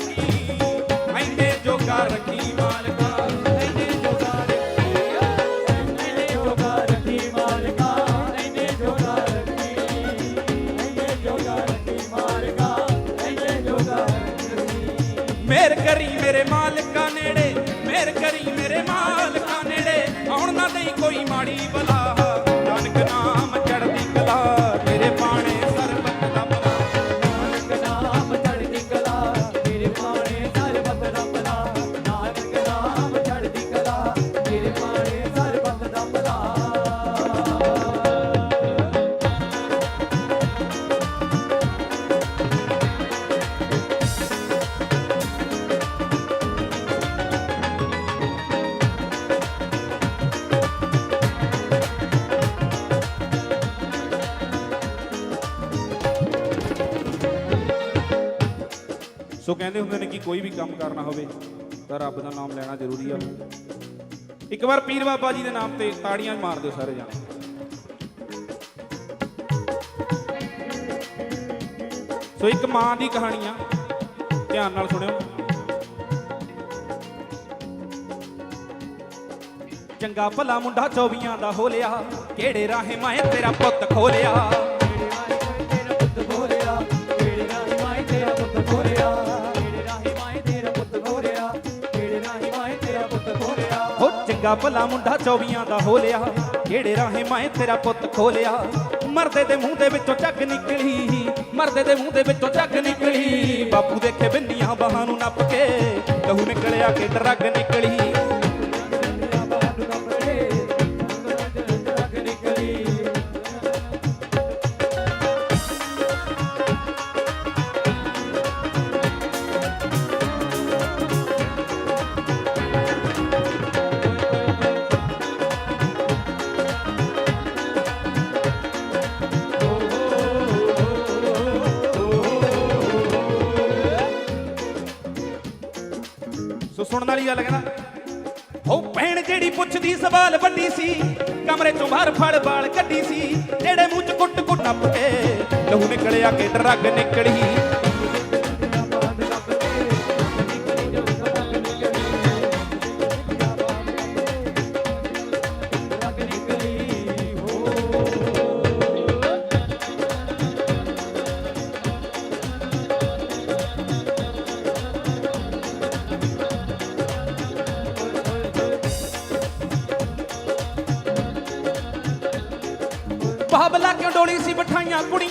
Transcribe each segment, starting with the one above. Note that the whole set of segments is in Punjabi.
ਸਕੀ ਐਨੇ ਜੋਗਾ ਰੱਖੀ ਸੋ ਕਹਿੰਦੇ ਹੁੰਦੇ ਨੇ ਕਿ ਕੋਈ ਵੀ ਕੰਮ ਕਰਨਾ ਹੋਵੇ ਤਾਂ ਰੱਬ ਦਾ ਨਾਮ ਲੈਣਾ ਜ਼ਰੂਰੀ ਆ। ਇੱਕ ਵਾਰ ਪੀਰ ਬਾਬਾ ਜੀ ਦੇ ਨਾਮ ਤੇ ਤਾੜੀਆਂ ਮਾਰ ਦਿਓ ਸਾਰੇ ਜਾਣੇ। ਸੋ ਇੱਕ ਮਾਂ ਦੀ ਕਹਾਣੀ ਆ ਧਿਆਨ ਨਾਲ ਸੁਣਿਓ। ਚੰਗਾ ਭਲਾ ਮੁੰਡਾ ਚੌਵੀਆਂ ਦਾ ਹੋ ਲਿਆ, ਕਿਹੜੇ ਰਾਹੇ ਮੈਂ ਤੇਰਾ ਪੁੱਤ ਖੋਲਿਆ ਚੰਗਾ ਭਲਾ ਮੁੰਡਾ ਚੌਵੀਆਂ ਦਾ ਹੋ ਲਿਆ। ਕਿਹੜੇ ਰਾਹੇ ਮੈਂ ਤੇਰਾ ਪੁੱਤ ਖੋਲਿਆ। ਮਰਦੇ ਦੇ ਮੂੰਹ ਦੇ ਵਿੱਚੋਂ ਝੱਗ ਨਿਕਲੀ। ਮਰਦੇ ਦੇ ਮੂੰਹ ਦੇ ਵਿੱਚੋਂ ਝੱਗ ਨਿਕਲੀ। ਬਾਪੂ ਦੇਖੇ ਬਿੰਦੀਆਂ ਬਾਹਾਂ ਨੂੰ ਨੱਪ ਕੇ ਲਹੂ ਨਿਕਲਿਆ ਕਿ ਡਰੱਗ ਨਿਕਲੀ। ਵਾਲੀ ਗੱਲ ਕਹਿੰਦਾ ਹੋ ਭੈਣ ਜਿਹੜੀ ਪੁੱਛਦੀ ਸਵਾਲ ਵੱਡੀ ਸੀ, ਕਮਰੇ ਚੋਂ ਬਾਹਰ ਫੜ ਬਾਲ ਕੱਢੀ ਸੀ ਜਿਹੜੇ ਮੂੰਹ ਚ ਕੁੱਟ ਕੁੱਟ ਨੱਪ ਕੇ ਲਹੂ ਨਿਕਲਿਆ ਕਿ ਡਰਗ ਨਿਕਲੀ।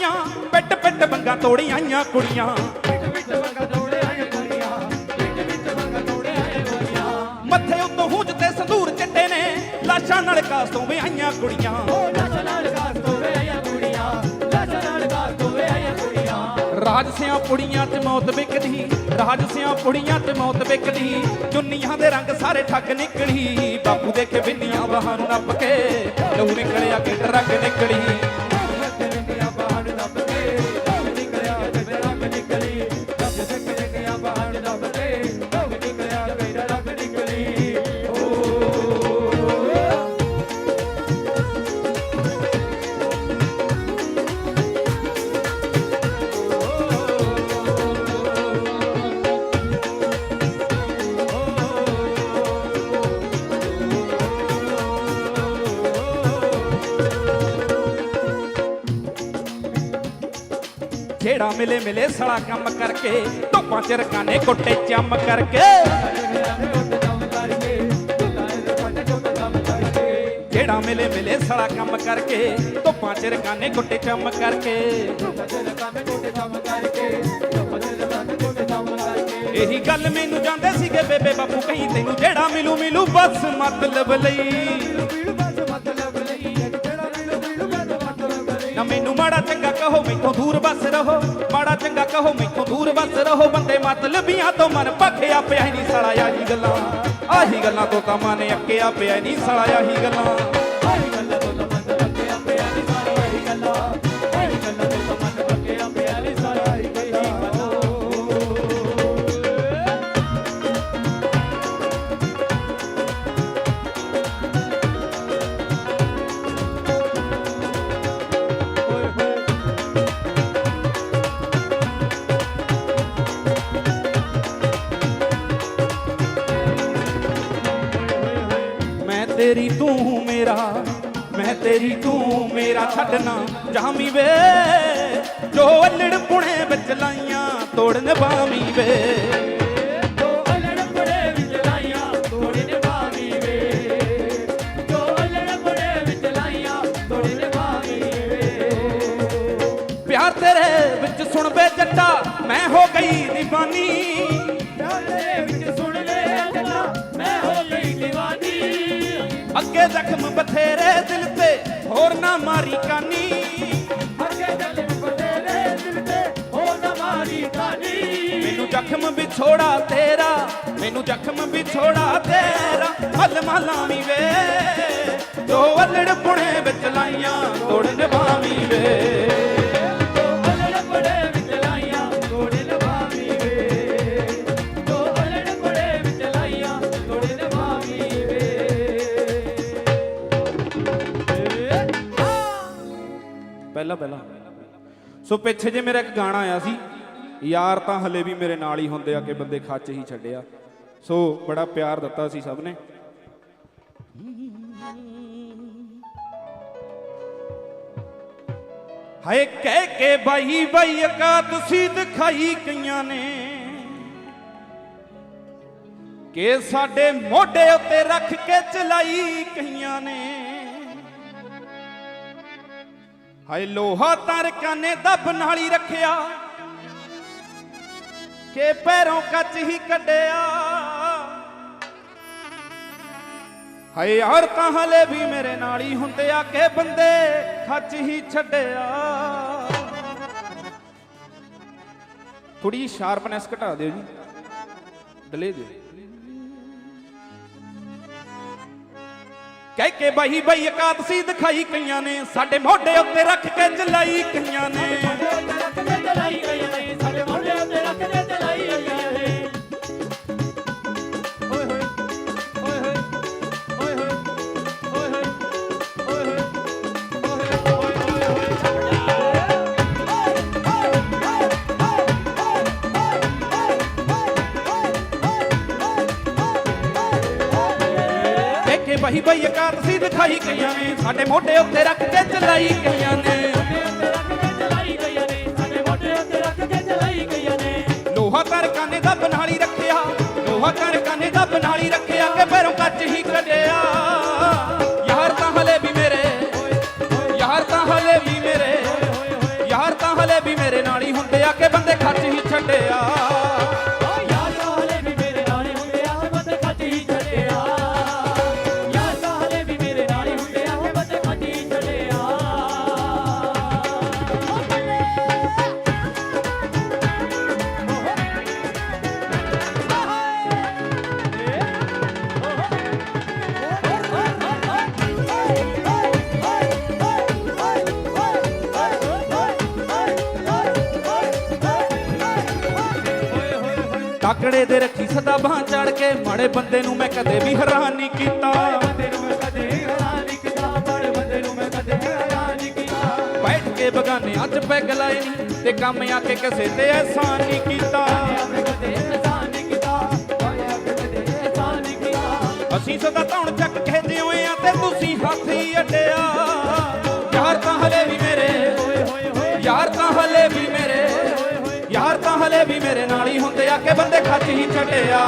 ਕੁੜੀਆਂ ਪਿੱਟ ਪਿੱਟ ਬੰਗਾ ਤੋੜੀ ਆਈਆਂ ਕੁੜੀਆਂ। ਪਿੱਟ ਪਿੱਟ ਮੰਗਾ ਤੋੜੇ ਆਏ ਕੁੜੀਆਂ ਪਿੱਟ ਪਿੱਟ ਮੰਗਾ ਤੋੜੇ ਆਏ ਕੁੜੀਆਂ ਮੱਥੇ ਉੱਤੋਂ ਹੂੰਜ ਤੇ ਸੰਧੂਰ ਚਿੱਟੇ ਨੇ, ਲਾਸ਼ਾਂ ਨਾਲ ਕਾਸ ਤੋਂ ਵੀ ਕੁੜੀਆਂ ਓ ਲਾਸ਼ਾਂ ਨਾਲ ਘਾਸ ਤੋਂ ਵੇ ਕੁੜੀਆਂ। ਲਾਸ਼ਾਂ ਨਾਲ ਘਾਸ ਤੋਂ ਵੇ ਕੁੜੀਆਂ ਰਾਜ ਸਿਆਂ ਪੁੜੀਆਂ ਤੇ ਮੌਤ ਵਿਕਦੀ, ਰਾਜ ਸਿਆਂ ਪੁੜੀਆਂ ਤੇ ਮੌਤ ਵਿਕਦੀ, ਚੁੰਨੀਆਂ ਦੇ ਰੰਗ ਸਾਰੇ ਠੱਗ ਨਿਕਲੀ। ਬਾਪੂ ਦੇਖੇ ਬਿੰਦੀਆਂ ਬਾਹਾਂ ਨੂੰ ਨੱਪ ਕੇ, ਲਹੂ ਨਿਕਲਿਆ ਕਿ ਡਰਗ ਨਿਕਲੀ। ਜਿਹੜਾ ਮਿਲੇ ਮਿਲੇ ਸੜਾ ਕੰਮ ਕਰਕੇ? ਧੁੱਪਾਂ ਚ ਰਕਾਨੇ ਕੁੱਟੇ ਚੰਮ ਕਰਕੇ। ਜਿਹੜਾ ਮਿਲੇ ਮਿਲੇ ਸੜਾ ਕੰਮ ਕਰਕੇ? ਧੁੱਪਾਂ ਚ ਰਕਾਨੇ ਕੁੱਟੇ ਚੰਮ ਕਰਕੇ। ਇਹੀ ਗੱਲ ਮੈਨੂੰ ਜਾਂਦੇ ਸੀਗੇ ਬੇਬੇ ਬਾਪੂ, ਕਹੀਂ ਤੈਨੂੰ ਜਿਹੜਾ ਮਿਲੂ ਮਿਲੂ ਬਸ ਮਤਲਬ ਲਈ। ਨਾ ਮੈਨੂੰ ਮਾੜਾ ਚੰਗਾ ਕਹੋ, ਮੈਥੋਂ ਦੂਰ ਬਸ ਰਹੋ। ਮਾੜਾ ਚੰਗਾ ਕਹੋ, ਮੈਥੋਂ ਦੂਰ ਬਸ ਰਹੋ। ਬੰਦੇ ਮਤਲਬੀਆਂ ਤੋਂ ਮਨ ਭਖਿਆ, ਪਿਆ ਨਹੀਂ ਸੜਾ ਆਹੀ ਗੱਲਾਂ। ਆਹੀ ਗੱਲਾਂ ਤੋਂ ਤਾਂ ਮਨ ਅੱਕਿਆ, ਪਿਆ ਨਹੀਂ ਸੜਾ ਆਹੀ ਗੱਲਾਂ। ਛੱਡਣਾ ਜਾਮੀ ਵੇ। ਜੋ ਅਲੜ ਪੁਣੇ ਵਿੱਚ ਲਾਈਆਂ ਤੋੜਨ ਬਾਵੀ ਵੇ। ਤੇਰੇ ਵਿੱਚ ਸੁਣ ਮੈਂ ਹੋ ਗਈ دیਵਾਨੀ ਪਿਆਰ ਅੱਗੇ ਜ਼ਖਮ ਬਥੇਰੇ ਦਿਲ ਤੇ ਹੋਰ ਨਾ ਮਾਰੀ ਕਾਨੀ। ਅੱਗੇ ਚੱਲ ਬਤੇਰੇ ਦਿਲ ਤੇ ਹੋ ਨਾ ਮਾਰੀ ਕਾਨੀ ਮੈਨੂੰ ਜ਼ਖਮ ਵਿਛੋੜਾ ਤੇਰਾ, ਮੈਨੂੰ ਜ਼ਖਮ ਵਿਛੋੜਾ ਤੇਰਾ। ਹਲ ਮਾਲਾਵੀ ਵੇ, ਦੋ ਅਲੜ ਪੁਣੇ ਵਿੱਚ ਲਾਈਆਂ, ਤੋੜ ਨਿਭਾਵੀ ਵੇ। ਪਹਿਲਾਂ ਪਹਿਲਾਂ। ਸੋ ਪਿੱਛੇ ਜੇ ਮੇਰਾ ਇੱਕ ਗਾਣਾ ਆਇਆ ਸੀ, ਯਾਰ ਤਾਂ ਹਲੇ ਵੀ ਮੇਰੇ ਨਾਲ ਹੀ ਹੁੰਦੇ ਆ ਕਿ ਬੰਦੇ ਖੱਚ ਹੀ ਛੱਡਿਆ। ਸੋ ਬੜਾ ਪਿਆਰ ਦਿੱਤਾ ਸੀ ਸਭ ਨੇ। ਹਾਏ ਕਹਿ ਕੇ ਬਾਈ ਬਾਈ ਇਕਾਦਸੀ ਦਿਖਾਈ ਕਈਆਂ ਨੇ। ਕਿ ਸਾਡੇ ਮੋਢੇ ਉੱਤੇ ਰੱਖ ਕੇ ਚਲਾਈ ਕਈਆਂ ਨੇ। ਹਾਏ ਲੋਹਾ ਤਾਰਕਾਂ ਦੱਬ ਨਾਲ ਹੀ ਰੱਖਿਆ। ਕਿ ਪੈਰੋਂ ਕੱਚ ਹੀ ਕੱਢਿਆ। ਹਾਏ ਯਾਰ ਤਾਂ ਵੀ ਮੇਰੇ ਨਾਲ ਹੀ ਹੁੰਦੇ ਆ ਕੇ ਬੰਦੇ ਖੱਚ ਹੀ ਛੱਡਿਆ। ਥੋੜੀ ਸ਼ਾਰਪਨੈਸ ਘਟਾ ਦਿਓ ਜੀ। ਡਲੇ ਦਿਓ। ਕਹਿ ਕੇ ਬਈ ਬਈ ਇਕਾਦਸੀ ਦਿਖਾਈ ਕਈਆਂ ਨੇ, ਸਾਡੇ ਮੋਢੇ ਉੱਤੇ ਰੱਖ ਕੇ ਜਲਾਈ ਕਈਆਂ ਨੇ। ਚਲਾਈ ਗਈਆਂ ਨੇ, ਸਾਡੇ ਮੋਢੇ ਉੱਤੇ ਰੱਖ ਕੇ ਚਲਾਈ ਗਈਆਂ ਨੇ। ਲੋਹਾ ਤਾਰਕਾਂ ਨੇ ਦੱਬ ਨਾਲ ਹੀ ਰੱਖਿਆ, ਲੋਹਾ ਤਾਰਕਾਂ ਦਾ ਦੱਬ ਨਾਲ ਹੀ ਰੱਖਿਆ ਕਿ ਪੈਰੋਂ ਕੱਚ ਹੀ ਤਾਕੜੇ ਦੇ ਰੱਖੀ ਸਦਾ ਬਾਹ ਚੜ ਕੇ। ਮਾੜੇ ਬੰਦੇ ਨੂੰ ਮੈਂ ਕਦੇ ਵੀ ਹੈਰਾਨ ਨਹੀਂ ਕੀਤਾ। ਬੰਦੇ ਨੂੰ ਮੈਂ ਕਦੇ ਹੈਰਾਨ ਨਹੀਂ ਕੀਤਾ। ਬੜੇ ਬੰਦੇ ਨੂੰ ਮੈਂ ਕਦੇ ਹੈਰਾਨ ਨਹੀਂ ਕੀਤਾ। ਬੈਠ ਕੇ ਬਗਾਨੇ ਅੱਜ ਪੈਗ ਲਾਏ ਨਹੀਂ ਤੇ ਕੰਮ ਆ ਕੇ ਕਿਸੇ ਤੇ ਐਸਾਨ ਨਹੀਂ ਕੀਤਾ। ਅਸੀਂ ਸਦਾ ਧੌਣ ਚੱਕ ਕੇ ਜਿਉਏ ਆ ਤੇ ਤੁਸੀਂ ਹੱਥ ਅੱਡਿਆ। ਆ ਕਿ ਬੰਦੇ ਖੱਚ ਹੀ ਛੱਡਿਆ।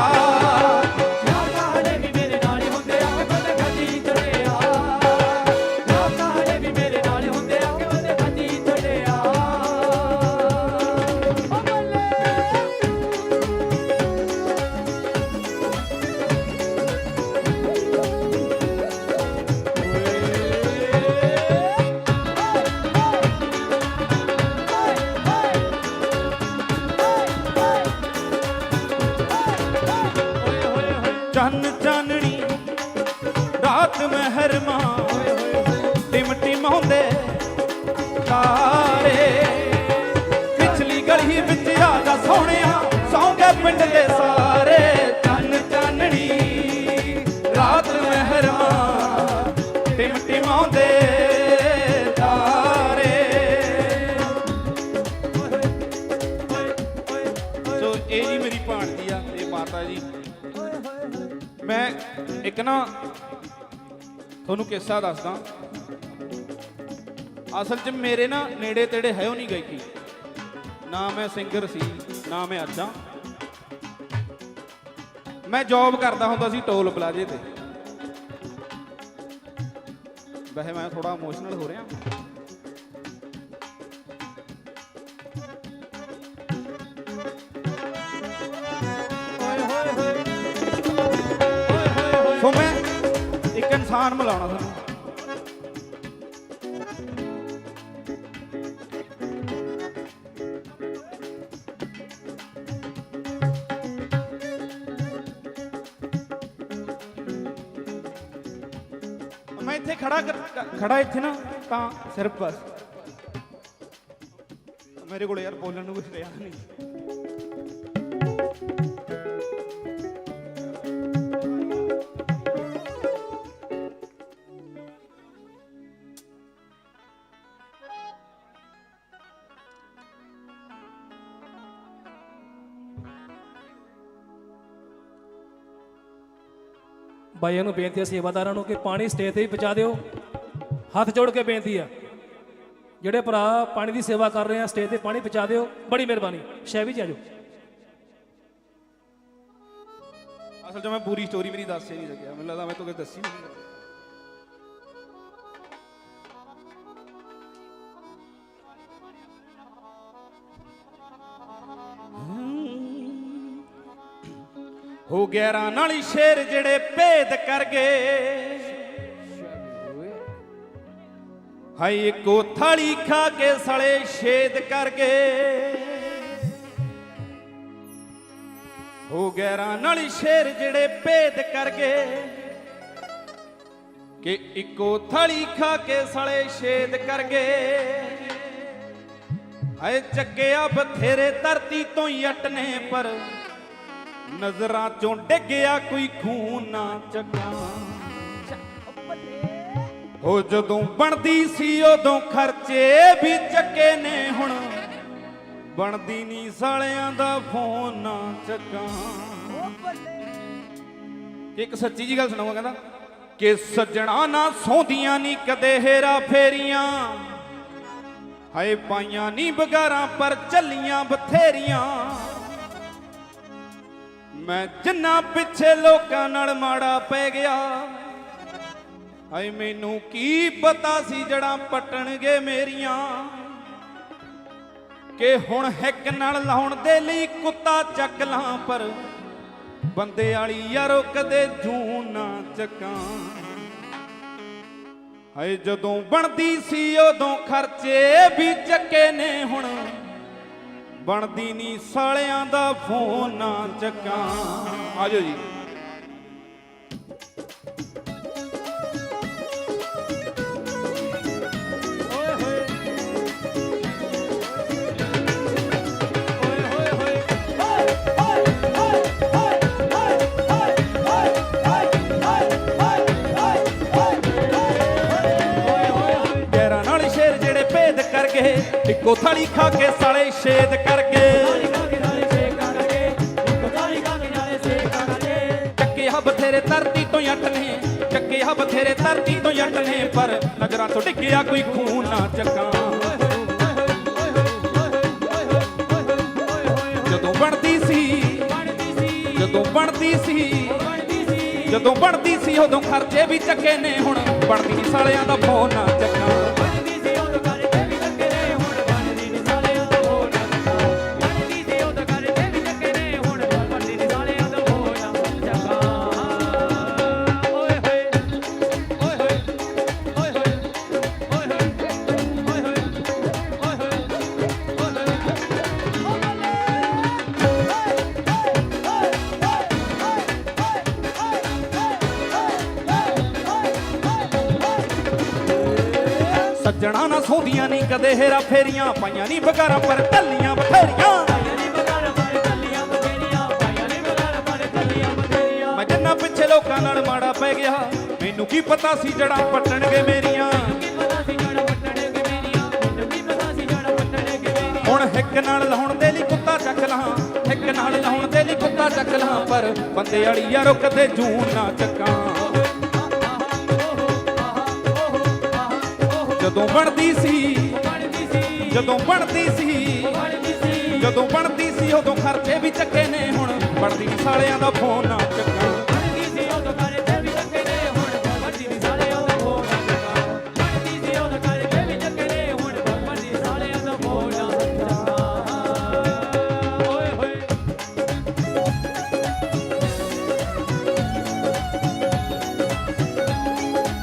ਇੱਕ ਨਾ ਤੁਹਾਨੂੰ ਕਿੱਸਾ ਦੱਸਦਾ। ਅਸਲ 'ਚ ਮੇਰੇ ਨਾ ਨੇੜੇ ਤੇੜੇ ਹੈ ਉਹ ਨਹੀਂ ਗਾਇਕੀ। ਨਾ ਮੈਂ ਸਿੰਗਰ ਸੀ, ਨਾ ਮੈਂ ਅੱਜਾ ਮੈਂ ਜੌਬ ਕਰਦਾ ਹੁੰਦਾ ਸੀ ਟੋਲ ਪਲਾਜ਼ੇ ਤੇ। ਵੈਸੇ ਮੈਂ ਥੋੜਾ ਇਮੋਸ਼ਨਲ ਹੋ ਰਿਹਾ। ਇੱਕ ਇਨਸਾਨ ਮਿਲਾਉਣਾ ਤੁਹਾਨੂੰ ਮੈਂ ਇੱਥੇ ਖੜਾ ਖੜਾ ਇੱਥੇ ਨਾ, ਤਾਂ ਸਿਰਫ ਬਸ ਮੇਰੇ ਕੋਲ ਯਾਰ ਬੋਲਣ ਨੂੰ ਕੁਝ ਰਿਹਾ ਨਹੀਂ। ਬਾਈਆਂ ਨੂੰ ਬੇਨਤੀ ਹੈ ਸੇਵਾਦਾਰਾਂ ਨੂੰ ਕਿ ਪਾਣੀ ਸਟੇਜ ਤੇ ਹੀ ਪਹੁੰਚਾ ਦਿਓ। ਹੱਥ ਜੋੜ ਕੇ ਬੇਨਤੀ ਹੈ, ਜਿਹੜੇ ਭਰਾ ਪਾਣੀ ਦੀ ਸੇਵਾ ਕਰ ਰਹੇ ਆ, ਸਟੇਜ ਤੇ ਪਾਣੀ ਪਹੁੰਚਾ ਦਿਓ। ਬੜੀ ਮਿਹਰਬਾਨੀ। ਸ਼ੈਵੀ ਜੀ ਆਜੋ ਅਸਲ 'ਚ ਮੈਂ ਪੂਰੀ ਸਟੋਰੀ ਮੇਰੀ ਦੱਸ ਹੀ ਨਹੀਂ ਸਕਿਆ। ਮੈਨੂੰ ਲੱਗਦਾ ਮੈਂ ਤੁਹਾਨੂੰ ਦੱਸੀ ਨਹੀਂ। ਹੋ ਗਿਆਰਾਂ ਨਾਲ ਹੀ ਸ਼ੇਰ ਜਿਹੜੇ ਭੇਦ ਕਰ ਗਏ। ਹਾਈ ਇੱਕੋ ਥਾਲੀ ਖਾ ਕੇ ਸਲੇ ਛੇਦ ਕਰ ਗਏ। ਹੋ ਗੈਰਾਂ ਨਾਲ ਸ਼ੇਰ ਜਿਹੜੇ ਭੇਦ ਕਰ ਗਏ। ਕਿ ਇੱਕੋ ਥਾਲੀ ਖਾ ਕੇ ਸਲੇ ਛੇਦ ਕਰ ਗਏ। ਹਾਏ, ਚੱਕਿਆ ਬਥੇਰੇ ਧਰਤੀ ਤੋਂ ਹੀ ਨੇ ਪਰ ਨਜ਼ਰਾਂ ਚੋਂ ਡਿੱਗਿਆ ਕੋਈ ਖੂਨ ਨਾ ਚੱਕਾ ਹੋ ਜਦੋਂ ਬਣਦੀ ਸੀ ਉਦੋਂ ਖਰਚੇ ਵੀ ਚੱਕੇ ਨੇ ਹੁਣ। ਬਣਦੀ ਨਹੀਂ ਸਾਲਿਆਂ ਦਾ ਫੋਨ ਨਾ ਚੱਕਾਂ। ਇੱਕ ਸੱਚੀ ਜੀ ਗੱਲ ਸੁਣਾਵਾਂ ਕਹਿੰਦਾ, ਕਿ ਸੱਜਣਾ ਨਾ ਸੌਂਦੀਆਂ ਨਹੀਂ ਕਦੇ ਹੇਰਾ ਫੇਰੀਆਂ। ਹਾਏ ਪਾਈਆਂ ਨਹੀਂ ਬਗਾਰਾਂ ਪਰ ਚੱਲੀਆਂ ਬਥੇਰੀਆਂ। ਮੈਂ ਜਿੰਨਾ ਪਿੱਛੇ ਲੋਕਾਂ ਨਾਲ ਮਾੜਾ ਪੈ ਗਿਆ। ਹਾਏ, ਮੈਨੂੰ ਕੀ ਪਤਾ ਸੀ ਜੜਾਂ ਪਟਣਗੇ ਮੇਰੀਆਂ। ਕਿ ਹੁਣ ਹਿੱਕ ਨਾਲ ਲਾਉਣ ਦੇ ਲਈ ਕੁੱਤਾ ਚੱਕ ਲਾਂ, ਪਰ ਬੰਦੇ ਵਾਲੀ ਯਾਰੋ ਕਦੇ ਜੂ ਨਾ ਚੱਕਾਂ। ਹਾਏ, ਜਦੋਂ ਬਣਦੀ ਸੀ ਉਦੋਂ ਖਰਚੇ ਵੀ ਚੱਕੇ ਨੇ ਹੁਣ। ਬਣਦੀ ਨਹੀਂ ਸਾਲਿਆਂ ਦਾ ਫੋਨ ਨਾ ਚੱਕਾਂ। ਆਜੋ ਜੀ। ਗਏ ਖਾ ਕੇ ਸਾਲੇ ਛੇਦ ਕਰਕੇ। ਗਏ ਚੱਕੇ ਹ ਬਥੇਰੇ ਧਰਤੀ ਤੋਂ ਜੱਟ ਨੇ। ਚੱਕੇ ਬਥੇਰੇ ਧਰਤੀ ਤੋਂ ਜੱਟ ਨੇ, ਪਰ ਨਜ਼ਰਾਂ ਤੋਂ ਡਿੱਗਿਆ ਕੋਈ ਖੂਨ ਨਾ ਚੱਕਾਂ। ਜਦੋਂ ਬਣਦੀ ਸੀ, ਜਦੋਂ ਬਣਦੀ ਸੀ, ਜਦੋਂ ਬਣਦੀ ਸੀ, ਉਦੋਂ ਖਰਚੇ ਵੀ ਚੱਕੇ ਨੇ ਹੁਣ। ਬਣਦੀ ਨਹੀਂ ਸਾਲਿਆਂ ਦਾ ਫੋਨ ਨਾ ਚੱਕਾਂ। ਸੌਂਦੀਆਂ ਹੇਰਾ ਫੇਰੀਆਂ ਪਾਈਆਂ ਨਹੀਂ ਬਗਾਰਾਂ ਪਰ ਢੱਲੀਆਂ ਬਥੇਰੀਆਂ। ਮੈਂ ਜੰਨਾ ਪਿੱਛੇ ਲੋਕਾਂ ਨਾਲ ਮਾੜਾ ਪੈ ਗਿਆ। ਮੈਨੂੰ ਕੀ ਪਤਾ ਸੀ ਜੜਾਂ ਪੱਟਣਗੇ ਮੇਰੀਆਂ। ਹੁਣ ਹਿੱਕ ਨਾਲ ਲਾਉਣ ਦੇ ਲਈ ਕੁੱਤਾ ਚੱਕ ਲਾਂ। ਹਿੱਕ ਨਾਲ ਲਾਉਣ ਦੇ ਲਈ ਕੁੱਤਾ ਚੱਕ ਲਾਂ, ਪਰ ਬੰਦੇ ਵਾਲੀ ਯਾਰੋ ਕਦੇ ਜੂਨ ਨਾ ਚੱਕਾਂ। ਜਦੋਂ ਬਣਦੀ ਸੀ ਜਦੋਂ ਬਣਦੀ ਸੀ ਜਦੋਂ ਬਣਦੀ ਸੀ ਉਦੋਂ ਖਰਚੇ ਵੀ ਚੱਕੇ ਨੇ ਹੁਣ। ਬਣਦੀ ਸਾਲਿਆਂ ਦਾ ਫੋਨ ਨਾ ਚੱਕਾਂ ਬਣਦੀ ਸੀ ਉਦੋਂ ਕਰਦੇ ਵੀ ਚੱਕੇ ਨੇ ਹੁਣ। ਬਣਦੀ ਨਹੀਂ ਸਾਲੇ ਉਹਦਾ ਫੋਨ ਨਾ ਚੱਕਾ ਬਣਦੀ ਸੀ ਉਦੋਂ ਕਰਦੇ ਵੀ ਚੱਕੇ ਨੇ ਹੁਣ। ਬਣਦੀ ਸਾਲੇ ਉਹਦਾ ਫੋਨ ਨਾ ਚੱਕਾ ਓਏ ਹੋਏ।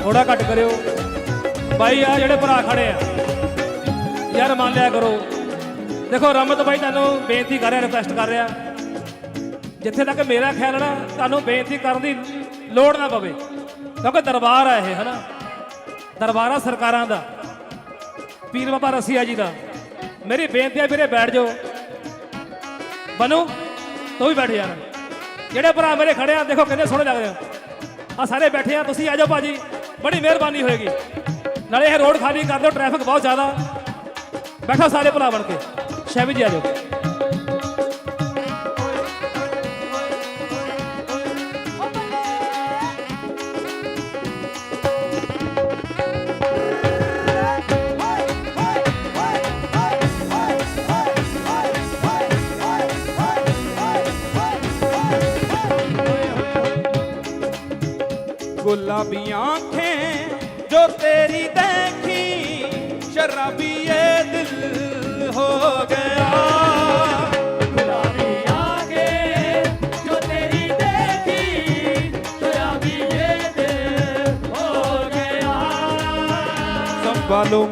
ਥੋੜਾ ਘੱਟ ਕਰਿਓ। ਬਾਈ ਆ ਜਿਹੜੇ ਭਰਾ ਖੜੇ ਆ। ਯਾਰ ਮੰਨ ਲਿਆ ਕਰੋ। ਦੇਖੋ, ਰਮਤ ਬਾਈ ਤੁਹਾਨੂੰ ਬੇਨਤੀ ਕਰ ਰਿਹਾ ਰਿਕੁਐਸਟ ਕਰ ਰਿਹਾ। ਜਿੱਥੇ ਤੱਕ ਮੇਰਾ ਖਿਆਲ ਨਾ, ਤੁਹਾਨੂੰ ਬੇਨਤੀ ਕਰਨ ਦੀ ਲੋੜ ਨਾ ਪਵੇ। ਕਿਉਂਕਿ ਦਰਬਾਰ ਆ ਇਹ, ਹਨਾ? ਦਰਬਾਰ ਸਰਕਾਰਾਂ ਦਾ, ਪੀਰ ਬਾਬਾ ਰਸੀਆ ਜੀ ਦਾ। ਮੇਰੀ ਬੇਨਤੀ ਹੈ ਵੀਰੇ, ਬੈਠ ਜਾਓ। ਬਨੂ, ਤੂੰ ਵੀ ਬੈਠ ਜਾਣਾ ਜਿਹੜੇ ਭਰਾ ਮੇਰੇ ਖੜੇ ਆ, ਦੇਖੋ ਕਿੰਨੇ ਸੋਹਣੇ ਲੱਗਦੇ ਆ। ਆ ਸਾਰੇ ਬੈਠੇ ਆ, ਤੁਸੀਂ ਆ ਜਾਓ ਭਾਜੀ। ਬੜੀ ਮਿਹਰਬਾਨੀ ਹੋਏਗੀ। ਨਾਲੇ ਇਹ ਰੋਡ ਖਾਲੀ ਕਰ ਦਿਓ ਟ੍ਰੈਫਿਕ ਬਹੁਤ ਜ਼ਿਆਦਾ। ਬੈਠੋ ਸਾਰੇ ਭਰਾ ਬਣ ਕੇ ਸ਼ੈਵੀ ਜੀ ਆ ਜਾਓ ਗੁਲਾਬੀ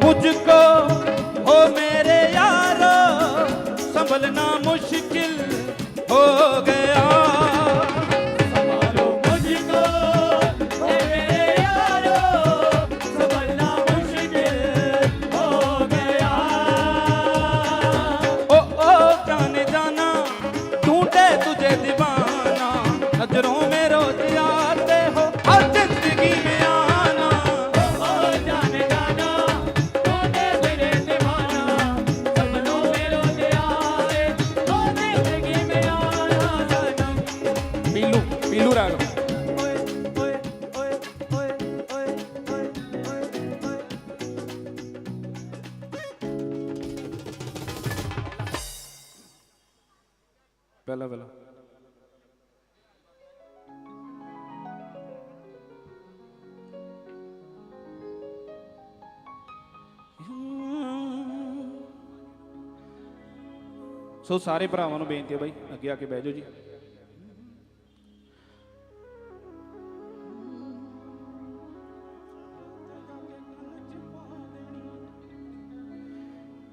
मुझको ਸੋ ਸਾਰੇ ਭਰਾਵਾਂ ਨੂੰ ਬੇਨਤੀ ਹੈ ਬਾਈ, ਅੱਗੇ ਆ ਕੇ ਬਹਿ ਜਾਓ ਜੀ।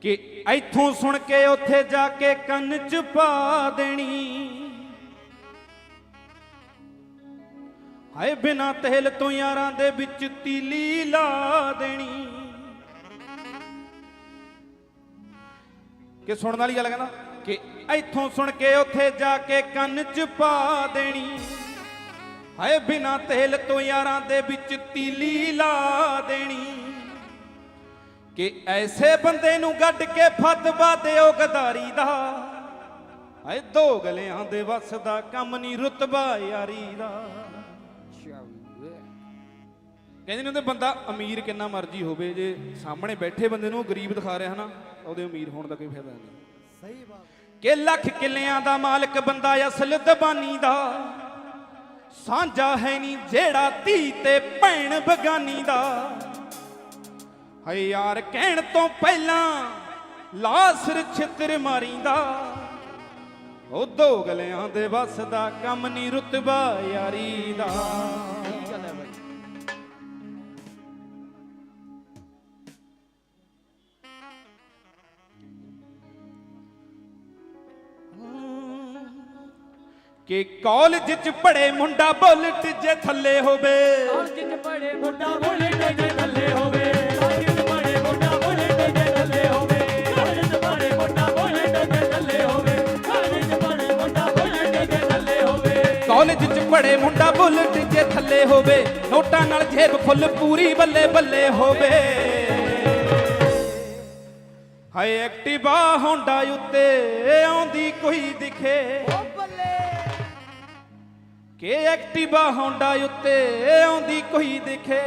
ਕਿ ਇੱਥੋਂ ਸੁਣ ਕੇ ਉੱਥੇ ਜਾ ਕੇ ਕੰਨ ਚ ਪਾ ਦੇਣੀ। ਹਾਏ, ਬਿਨਾ ਤੇਲ ਤੋਂ ਯਾਰਾਂ ਦੇ ਵਿੱਚ ਤੀਲੀ ਲਾ ਦੇਣੀ। ਕਿ ਸੁਣਨ ਵਾਲੀ ਗੱਲ ਕਹਿੰਦਾ ਇੱਥੋਂ ਸੁਣ ਕੇ ਉੱਥੇ ਜਾ ਕੇ ਕੰਨ ਚ ਪਾ ਦੇਣੀ। ਹਾਏ, ਬਿਨਾ ਤੇਲ ਤੋਂ ਯਾਰਾਂ ਦੇ ਵਿੱਚ ਤੀਲੀ ਲਾ ਦੇਣੀ। ਕਿ ਐਸੇ ਬੰਦੇ ਨੂੰ ਗੱਡ ਕੇ ਫਤਵਾ ਦਿਓ ਗਦਾਰੀ ਦਾ। ਹਾਏ, ਦੋ ਗਲਿਆਂ ਦੇ ਵਸ ਦਾ ਕੰਮ ਨਹੀਂ ਰੁਤਬਾ ਯਾਰੀ ਦਾ। ਕਹਿੰਦੇ ਨੇ ਉਹਦੇ ਬੰਦਾ ਅਮੀਰ ਕਿੰਨਾ ਮਰਜ਼ੀ ਹੋਵੇ, ਜੇ ਸਾਹਮਣੇ ਬੈਠੇ ਬੰਦੇ ਨੂੰ ਗਰੀਬ ਦਿਖਾ ਰਿਹਾ ਹਨਾ ਉਹਦੇ ਅਮੀਰ ਹੋਣ ਦਾ ਕੋਈ ਫਾਇਦਾ ਨਹੀਂ। ਸਹੀ ਬਾਤ। ਕਿ ਲੱਖ ਕਿੱਲਿਆਂ ਦਾ ਮਾਲਕ ਬੰਦਾ ਅਸਲ ਦਬਾਨੀ ਦਾ। ਸਾਂਝਾ ਹੈ ਨਹੀਂ ਜਿਹੜਾ ਧੀ ਤੇ ਭੈਣ ਬਗਾਨੀ ਦਾ। ਹਾਏ ਯਾਰ, ਕਹਿਣ ਤੋਂ ਪਹਿਲਾਂ ਲਾਸਰ ਛਿੱਤਰ ਮਾਰੀਂਦਾ। ਉਹ ਦੋ ਗਲਿਆਂ ਦੇ ਵਸ ਦਾ ਕੰਮ ਨਹੀਂ ਰੁਤਬਾ ਯਾਰੀ ਦਾ। ਕਿ ਕਾਲਜ ਚ ਪੜੇ ਮੁੰਡਾ ਬੁਲਟ ਜੇ ਥੱਲੇ ਹੋਵੇ। ਕਾਲਜ ਚ ਪੜੇ ਮੁੰਡਾ ਬੁਲਟ ਜੇ ਥੱਲੇ ਹੋਵੇ। ਕਾਲਜ ਚ ਪੜੇ ਮੁੰਡਾ ਬੁਲਟ ਜੇ ਥੱਲੇ ਹੋਵੇ। ਕਾਲਜ ਚ ਪੜੇ ਮੁੰਡਾ ਬੁਲਟ ਜੇ ਥੱਲੇ ਹੋਵੇ। ਕਾਲਜ ਚ ਪੜੇ ਮੁੰਡਾ ਬੁਲਟ ਜੇ ਥੱਲੇ ਹੋਵੇ। ਕਾਲਜ ਚ ਪੜੇ ਮੁੰਡਾ ਬੁਲਟ ਜੇ ਥੱਲੇ ਹੋਵੇ। ਨੋਟਾਂ ਨਾਲ ਜੇਬ ਫੁੱਲ ਪੂਰੀ ਬੱਲੇ ਬੱਲੇ ਹੋਵੇ। ਹਾਏ ਐਕਟਿਵਾ ਹੋਂਡਾ ਉੱਤੇ ਆਉਂਦੀ ਕੋਈ ਦਿਖੇ। ਕਿ ਐਕਟਿਵਾ ਹੋਂਡਾ ਉੱਤੇ ਆਉਂਦੀ ਕੋਈ ਦਿਖੇ।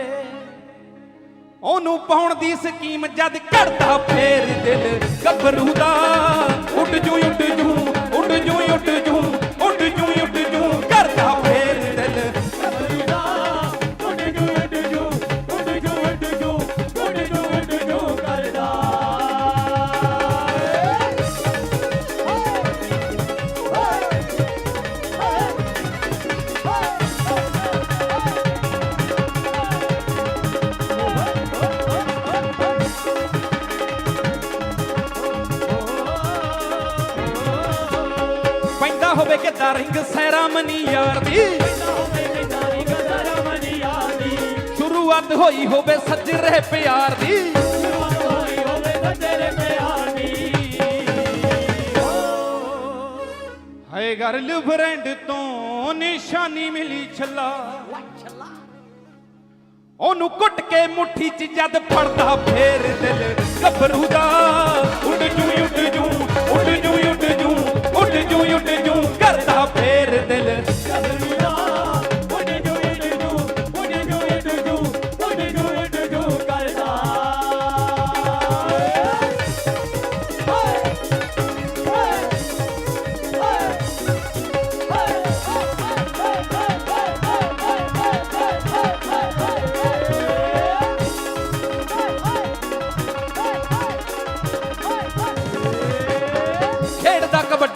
ਉਹਨੂੰ ਪਾਉਣ ਦੀ ਸਕੀਮ ਜਦ ਘੜਦਾ ਫੇਰ ਦਿਲ ਗੱਭਰੂ ਦਾ। ਉੱਡ ਜੂ ਉੱਡ ਜੂ ਉੱਡ ਜੂ ਉੱਡ ਜੂ। ਹੋਵੇ ਕਿੱਦਾਂ ਰਿੰਗ ਯਾਰ ਦੀ ਸ਼ੁਰੂਆਤ ਹੋਈ ਹੋਵੇ ਸੱਜਰੇ ਪਿਆਰ ਦੀ ਹਾਏ ਗਰਲ ਫਰੈਂਡ ਤੋਂ ਨਿਸ਼ਾਨੀ ਮਿਲੀ ਛੱਲਾ ਉਹਨੂੰ ਕੁੱਟ ਕੇ ਮੁੱਠੀ 'ਚ ਜਦ ਫੜਦਾ ਫੇਰ ਦਿਲ ਗੱਭਰੂ ਦਾ ਉੱਡ ਜੂ ਉੱਡ ਜੂ ਫੇਰ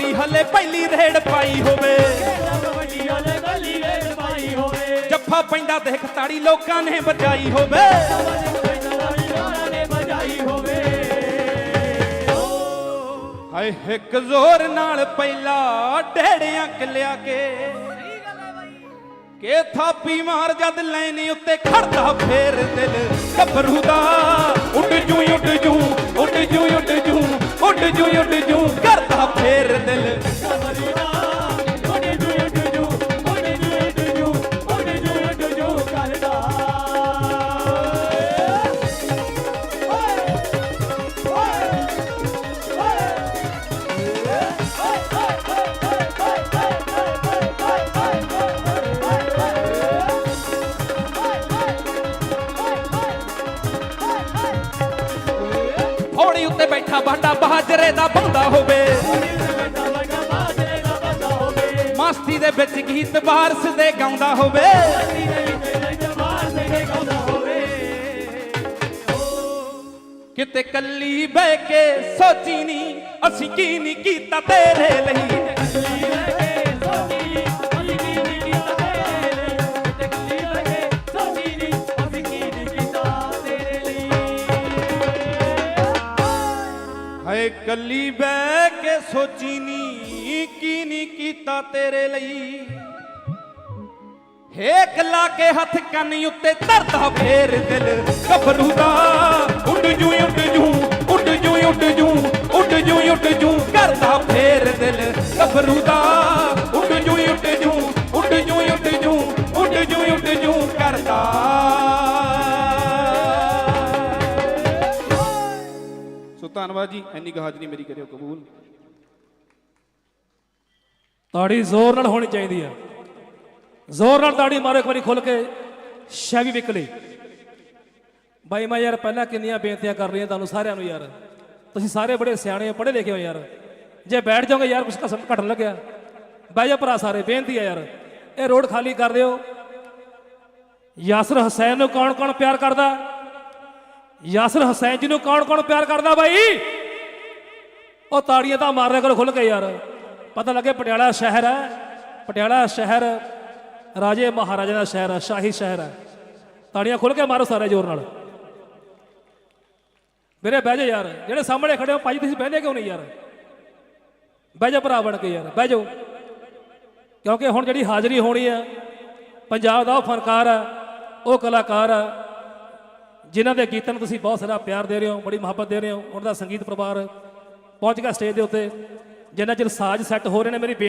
ਕਬੱਡੀ ਹੱਲੇ ਪਹਿਲੀ ਰੇਡ ਪਾਈ ਹੋਵੇ। ਕਬੱਡੀ ਵਾਲੇ ਗਲੀ ਵੇਚ ਪਾਈ ਹੋਵੇ ਜੱਫਾ ਪੈਂਦਾ ਦੇਖ ਤਾੜੀ ਲੋਕਾਂ ਨੇ ਵਜਾਈ ਹੋਵੇ। ਹਾਏ, ਇੱਕ ਜ਼ੋਰ ਨਾਲ ਪਹਿਲਾ ਢੇੜਿਆਂ ਕਿਲਿਆ ਕੇ। ਕੇ ਥਾਪੀ ਮਾਰ ਜਦ ਲੈਣੀ ਉੱਤੇ ਖੜਦਾ ਫੇਰ ਦਿਲ। ਗੱਭਰੂ ਦਾ ਉੱਡ ਜੂ ਉੱਡ ਜੂ ਉੱਡ ਜੂ ਉੱਡ ਜੂ। ਉੱਡ ਜੂ ਉੱਡ ਜੂ ਕਰਦਾ ਫੇਰ ਦਿਲ। ਬੈਠਾ ਬਾਡਾ ਬਹਾਜਰੇ ਦਾ ਬੰਦਾ ਹੋਵੇ। ਮਸਤੀ ਦੇ ਵਿੱਚ ਗੀਤ ਬਾਰਸ ਦੇ ਗਾਉਂਦਾ ਹੋਵੇ। ਕਿਤੇ ਕੱਲੀ ਬਹਿ ਕੇ ਸੋਚੀ ਨਹੀਂ ਅਸੀਂ ਕੀ ਨਹੀਂ ਕੀਤਾ ਤੇਰੇ ਲਈ। ਕੱਲੀ ਬਹਿ ਕੇ ਸੋਚੀ ਨੀ, ਕੀ ਨਹੀਂ ਕੀਤਾ ਤੇਰੇ ਲਈ। ਹੇਕ ਲਾ ਕੇ ਹੱਥ ਕੰਨ ਉੱਤੇ ਧਰਦਾ ਫੇਰ ਦਿਲ। ਗੱਭਰੂ ਦਾ ਉੱਡ ਜੂ ਉੱਡ ਜੂ ਉੱਡ ਜੂ ਉੱਡ ਜੂ ਉੱਡ ਜੂ ਉੱਡ ਜੂ ਕਰਦਾ ਫੇਰ ਦਿਲ। ਗੱਭਰੂ ਦਾ ਧੰਨਵਾਦ ਜੀ, ਇੰਨੀ ਕੁ ਹਾਜ਼ਰੀ ਮੇਰੀ ਕਰਿਓ ਕਬੂਲ। ਤਾੜੀ ਜ਼ੋਰ ਨਾਲ ਹੋਣੀ ਚਾਹੀਦੀ ਆ। ਜ਼ੋਰ ਨਾਲ ਤਾੜੀ ਮਾਰੋ ਇੱਕ ਵਾਰੀ ਖੁੱਲ ਕੇ ਸ਼ੈਵੀ ਵਿਕਲੀ ਬਾਈ ਮੈਂ ਯਾਰ ਪਹਿਲਾਂ ਕਿੰਨੀਆਂ ਬੇਨਤੀਆਂ ਕਰ ਰਹੀਆਂ ਤੁਹਾਨੂੰ ਸਾਰਿਆਂ ਨੂੰ ਯਾਰ। ਤੁਸੀਂ ਸਾਰੇ ਬੜੇ ਸਿਆਣੇ ਹੋ, ਪੜ੍ਹੇ ਲਿਖੇ ਹੋ ਯਾਰ। ਜੇ ਬੈਠ ਜਾਓਗੇ ਯਾਰ, ਕੁਛ ਕਸਮ ਘਟਣ ਲੱਗਿਆ। ਬਹਿ ਜਾ ਭਰਾ ਸਾਰੇ, ਬੇਨਤੀ ਆ ਯਾਰ। ਇਹ ਰੋਡ ਖਾਲੀ ਕਰ ਦਿਓ। ਯਾਸਰ ਹੁਸੈਨ ਨੂੰ ਕੌਣ ਕੌਣ ਪਿਆਰ ਕਰਦਾ? ਯਾਸਰ ਹੁਸੈਨ ਜੀ ਨੂੰ ਕੌਣ ਕੌਣ ਪਿਆਰ ਕਰਦਾ ਬਾਈ? ਉਹ ਤਾੜੀਆਂ ਤਾਂ ਮਾਰ ਕੋਲ ਕਰੋ ਖੁੱਲ ਕੇ ਯਾਰ। ਪਤਾ ਲੱਗੇ ਪਟਿਆਲਾ ਸ਼ਹਿਰ ਹੈ। ਪਟਿਆਲਾ ਸ਼ਹਿਰ, ਰਾਜੇ ਮਹਾਰਾਜਾ ਦਾ ਸ਼ਹਿਰ ਹੈ, ਸ਼ਾਹੀ ਸ਼ਹਿਰ ਹੈ। ਤਾੜੀਆਂ ਖੁੱਲ ਕੇ ਮਾਰੋ ਸਾਰੇ ਜ਼ੋਰ ਨਾਲ। ਮੇਰੇ ਬਹਿ ਜਾ ਯਾਰ। ਜਿਹੜੇ ਸਾਹਮਣੇ ਖੜੇ ਹੋ ਭਾਜੀ ਤੁਸੀਂ ਬਹਿੰਦੇ ਕਿਉਂ ਨਹੀਂ ਯਾਰ? ਬਹਿ ਜਾ ਭਰਾ ਬਣ ਕੇ ਯਾਰ, ਬਹਿ ਜਾਓ। ਕਿਉਂਕਿ ਹੁਣ ਜਿਹੜੀ ਹਾਜ਼ਰੀ ਹੋਣੀ ਹੈ, ਪੰਜਾਬ ਦਾ ਉਹ ਫਨਕਾਰ ਹੈ, ਉਹ ਕਲਾਕਾਰ ਹੈ। ਜਿਨ੍ਹਾਂ ਦੇ ਗੀਤਾਂ ਨੂੰ ਤੁਸੀਂ ਬਹੁਤ ਸਾਰਾ ਪਿਆਰ ਦੇ ਰਹੇ ਹੋ, ਬੜੀ ਮੁਹੱਬਤ ਦੇ ਰਹੇ ਹੋ, ਉਹਨਾਂ ਦਾ ਸੰਗੀਤ ਪਰਿਵਾਰ ਪਹੁੰਚ ਗਿਆ ਸਟੇਜ ਦੇ ਉੱਤੇ। ਜਿੰਨਾ ਚਿਰ ਸਾਜ਼ ਸੈੱਟ ਹੋ ਰਹੇ ਨੇ, ਮੇਰੀ ਬੇ-